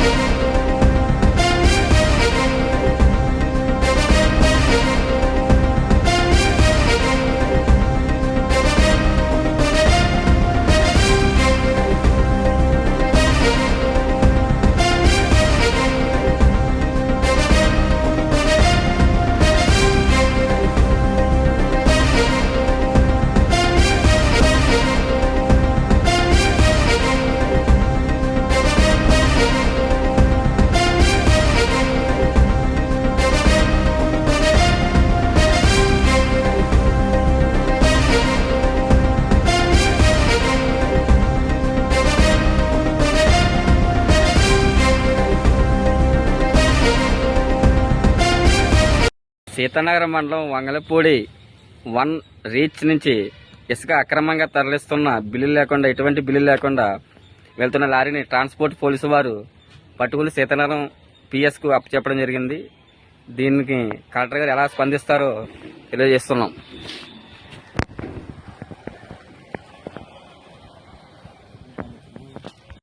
Музика సీతానగరం మండలం Vangalapudi one reach నుంచి ఇసుక అక్రమంగా తరలిస్తున్న బిల్లు లేకుండా ఎటువంటి బిల్లు లేకుండా వెళ్తున్న లారీని ట్రాన్స్పోర్ట్ పోలీసు వారు పట్టుకుని సీతానగరం పిఎస్కు అప్పచెప్పడం జరిగింది. దీనికి కలెక్టర్ గారు ఎలా స్పందిస్తారో తెలియజేస్తున్నాం.